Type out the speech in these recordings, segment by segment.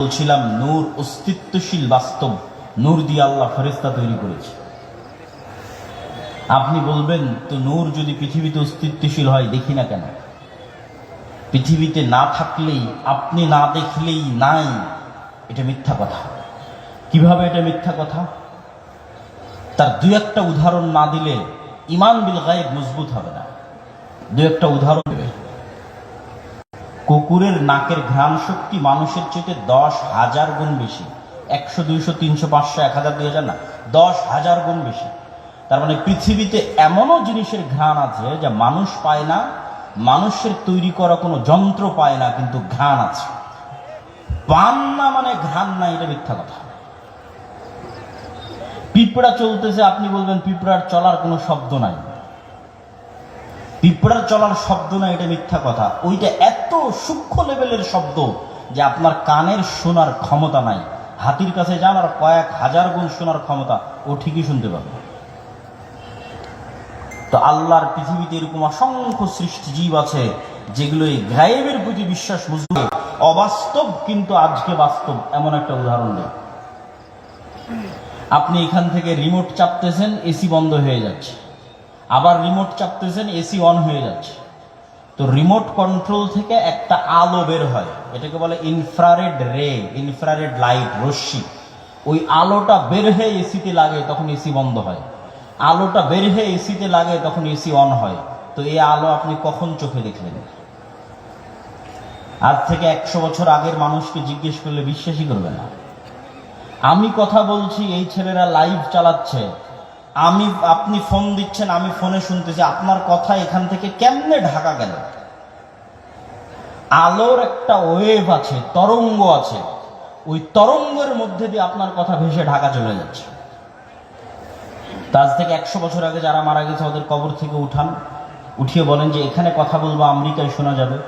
বলছিলাম, নূর অস্তিত্বশীল বাস্তব। নূর দিয়ে আল্লাহ ফেরেস্তা তৈরি করেছে। আপনি বলবেন, তো নূর যদি পৃথিবীতে অস্তিত্বশীল হয়, দেখি না কেন? পৃথিবীতে না থাকলেই, আপনি না দেখলেই নাই। এটা মিথ্যা কথা। কীভাবে এটা মিথ্যা কথা? তার দু একটা উদাহরণ না দিলে ইমান বিল গায়েব মজবুত হবে না। দু একটা উদাহরণ কুকুরের নাকের ঘ্রাণ শক্তি মানুষের চেয়ে দশ হাজার গুণ বেশি। একশো, দুইশো, তিনশো, পাঁচশো, এক হাজার, দুই হাজার না, দশ হাজার গুণ বেশি। তার মানে পৃথিবীতে এমনও জিনিসের ঘ্রাণ আছে যা মানুষ পায় না, মানুষের তৈরি করা কোনো যন্ত্র পায় না, কিন্তু ঘ্রাণ আছে। পান না মানে ঘ্রাণ না, এটা মিথ্যা কথা। পিঁপড়া চলতেছে, আপনি বলবেন, পিঁপড়ার চলার কোনো শব্দ নাই। পিঁপড়ার চলার শব্দ না এটা মিথ্যা কথা। ওইটা এত সূক্ষ্ম লেভেলের শব্দ যে আপনার কানের শোনার ক্ষমতা নাই। হাতির কাছে যান আর কয়েক হাজার গুণ শোনার ক্ষমতা, ও ঠিকই শুনতে পাবে। তো আল্লাহর পৃথিবীতে এরকম অসংখ্য সৃষ্টি জীব আছে যেগুলো এই গায়েবের প্রতি বিশ্বাস বুঝবে। অবাস্তব কিন্তু আজকে বাস্তব, এমন একটা উদাহরণ দেয় আপনি এখান থেকে রিমোট চাপতেছেন, এসি বন্ধ হয়ে যাচ্ছে। আবার রিমোট চাপতেছেন, এসি অন হয়ে যাচ্ছে। তো রিমোট কন্ট্রোল থেকে একটা আলো বের হয়। এটাকে বলে ইনফ্রারেড রে ইনফ্রারেড লাইট রশ্মি। ওই আলোটা বের হয়ে এসিতে লাগে, তখন এসি বন্ধ হয়। আলোটা বের হয়ে এসিতে লাগে, তখন এসি অন হয়। তো এই আলো আপনি কখন চোখে দেখলেন? আজ থেকে একশো বছর আগের মানুষকে জিজ্ঞেস করলে বিশ্বাসই করবে না। আমি কথা বলছি, এই ছেলেরা লাইভ চালাচ্ছে। আমি, আপনি ফোন দিচ্ছেন, আমি ফোনে শুনতেছি, আপনার কথা এখান থেকে কেমনে ঢাকা গেল? আলোর একটা ওয়েভ আছে, তরঙ্গ আছে। ওই তরঙ্গের মধ্যে দিয়ে আপনার কথা ভেসে ঢাকা চলে যাচ্ছে। তা আজ থেকে একশো বছর আগে যারা মারা গেছে, ওদের কবর থেকে উঠান। উঠিয়ে বলেন যে, এখানে কথা বলব, আমেরিকায় শোনা যাবে।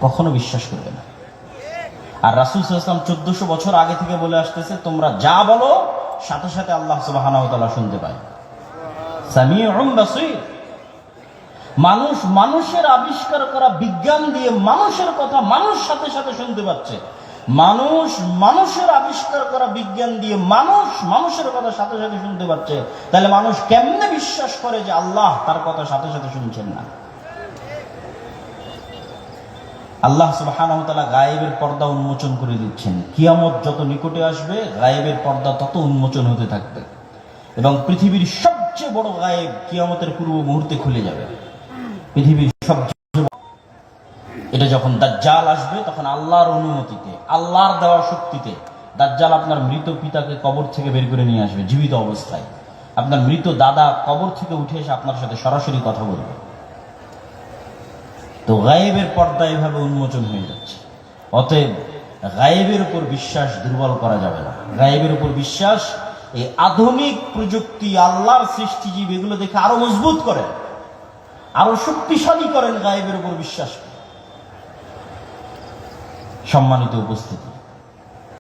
কখনো বিশ্বাস করবে না। আর রাসুল ইসলাম চোদ্দশো বছর আগে থেকে বলে আসতেছে, তোমরা যা বলো সাথে সাথে আল্লাহ সুবাহ শুনতে পায়। মানুষ মানুষের আবিষ্কার করা, বিজ্ঞান দিয়ে মানুষের কথা মানুষ সাথে সাথে শুনতে পাচ্ছে। মানুষ মানুষের আবিষ্কার করা, বিজ্ঞান দিয়ে মানুষ মানুষের কথা সাথে সাথে শুনতে পাচ্ছে। তাহলে মানুষ কেমনে বিশ্বাস করে যে আল্লাহ তার কথা সাথে সাথে শুনছেন না? আল্লাহ সুবাহানহতালা গায়েবের পর্দা উন্মোচন করে দিচ্ছেন। কিয়ামত যত নিকটে আসবে, গায়েবের পর্দা তত উন্মোচন হতে থাকবে। এবং পৃথিবীর সবচেয়ে বড় গায়েব কিয়ামতের পূর্ব মুহূর্তে খুলে যাবে। পৃথিবীর সবচেয়ে এটা যখন দাজ্জাল আসবে, তখন আল্লাহর অনুমতিতে, আল্লাহর দেওয়া শক্তিতে দাজ্জাল আপনার মৃত পিতাকে কবর থেকে বের করে নিয়ে আসবে, জীবিত অবস্থায়। আপনার মৃত দাদা কবর থেকে উঠে এসে আপনার সাথে সরাসরি কথা বলবে। তো গায়েবের পর্দা এভাবে উন্মোচন হয়ে যাচ্ছে। অতএব গায়েবের উপর বিশ্বাস দুর্বল করা যাবে না। গায়েবের উপর বিশ্বাস এই আধুনিক প্রযুক্তি, আল্লাহর সৃষ্টিজীব এগুলো দেখে আরও মজবুত করেন। আরও শক্তিশালী করেন গায়েবের উপর বিশ্বাস। সম্মানিত উপস্থিতি।